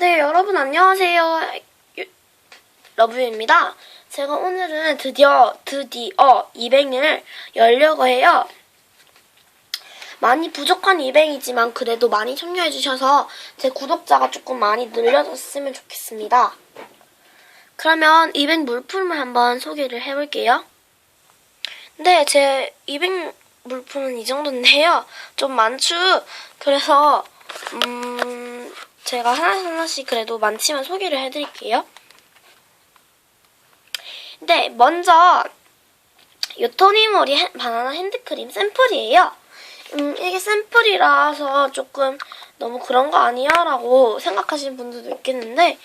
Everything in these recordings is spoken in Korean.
네, 여러분 안녕하세요. 유- 러브유입니다. 제가 오늘은 드디어, 드디어 200을 열려고 해요. 많이 부족한 200이지만 그래도 많이 참여해 주셔서 제 구독자가 조금 많이 늘려졌으면 좋겠습니다. 그러면 200 물품을 한번 소개를 해 볼게요. 네, 제 200 물품은 이 정도인데요. 좀 많죠? 그래서, 음, 제가 하나씩 하나씩 그래도 많지만 소개를 해드릴게요. 네, 먼저, 요토니모리 핸- 바나나 핸드크림 샘플이에요. 음, 이게 샘플이라서 조금 너무 그런 거 아니야? 라고 생각하시는 분들도 있겠는데,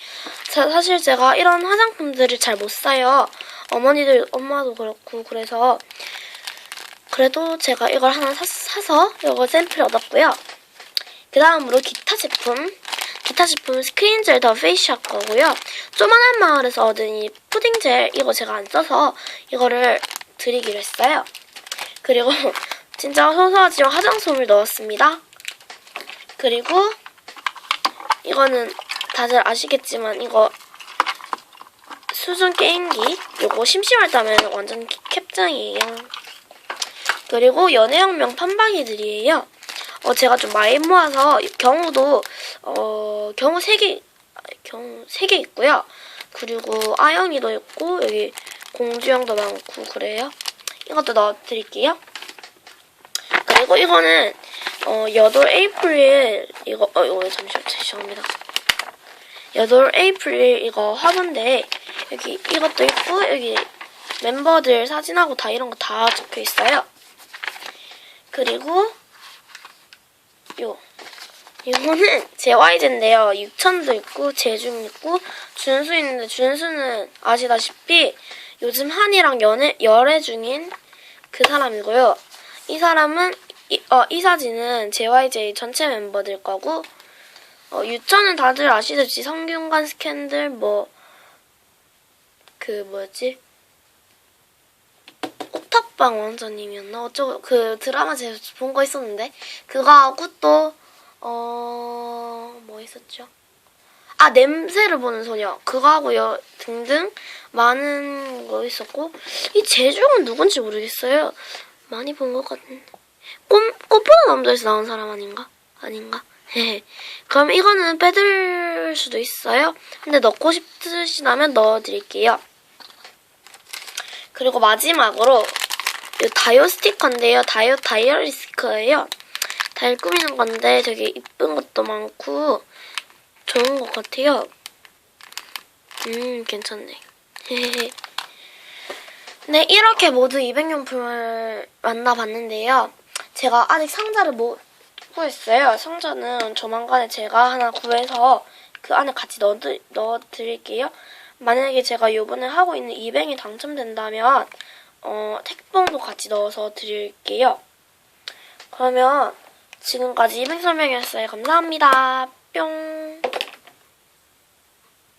자- 사실 제가 이런 화장품들을 잘 못 사요. 어머니들, 엄마도 그렇고, 그래서, 그래도 제가 이걸 하나 사, 사서 이거 샘플 얻었고요. 그 다음으로 기타 제품. 기타 제품은 스크린 젤 더 페이시아 거고요. 조만한 마을에서 얻은 이 푸딩 젤 이거 제가 안 써서 이거를 드리기로 했어요. 그리고 진짜 소소하지만 화장솜을 넣었습니다. 그리고 이거는 다들 아시겠지만 이거 수중 게임기 이거 심심할 때 하면 완전 캡장이에요. 그리고 연애혁명 판박이들이에요. 어, 제가 좀 많이 모아서 경우도 어, 경우 3개 경우 3개 있고요. 그리고 아영이도 있고 여기 공주형도 많고 그래요. 이것도 넣어 드릴게요. 그리고 이거는 어, 여덟 에이프릴 이거 어 이거 잠시만 죄송합니다. 여덟 에이프릴 이거 화분인데 여기 이것도 있고 여기 멤버들 사진하고 다 이런 거 다 적혀 있어요. 그리고 요 이거는 JY제인데요. 6천도 있고 제중 있고 준수 있는데 준수는 아시다시피 요즘 한이랑 연애 열애 중인 그 사람이고요. 이 사람은 이, 어, 이 사진은 JYJ 전체 멤버들 거고 어, 유천은 다들 아시듯이 성균관 스캔들 뭐 그 뭐였지 옥탑방 원장님이었나 어쩌고 그 드라마 제가 본 거 있었는데 그거 하고 또 어 뭐 있었죠? 아 냄새를 보는 소녀. 그거 하고요 등등 많은 거 있었고 이 제중은 누군지 모르겠어요. 많이 본 것 같은데 꽃 꽃보다 남자에서 나온 사람 아닌가? 아닌가? 그럼 이거는 빼들 수도 있어요. 근데 넣고 싶으시다면 넣어드릴게요. 그리고 마지막으로 이 다이어 스티커인데요. 다이어 다이어리 스티커예요. 달 꾸미는 건데 되게 이쁜 것도 많고 좋은 것 같아요. 음 괜찮네. 네 이렇게 모두 200용품을 만나봤는데요. 제가 아직 상자를 못 구했어요. 상자는 조만간에 제가 하나 구해서 그 안에 같이 넣어 넣어드릴게요. 만약에 제가 이번에 하고 있는 200이 당첨된다면 어, 택봉도 같이 넣어서 드릴게요. 그러면 지금까지 200설명이었어요. 감사합니다. 뿅.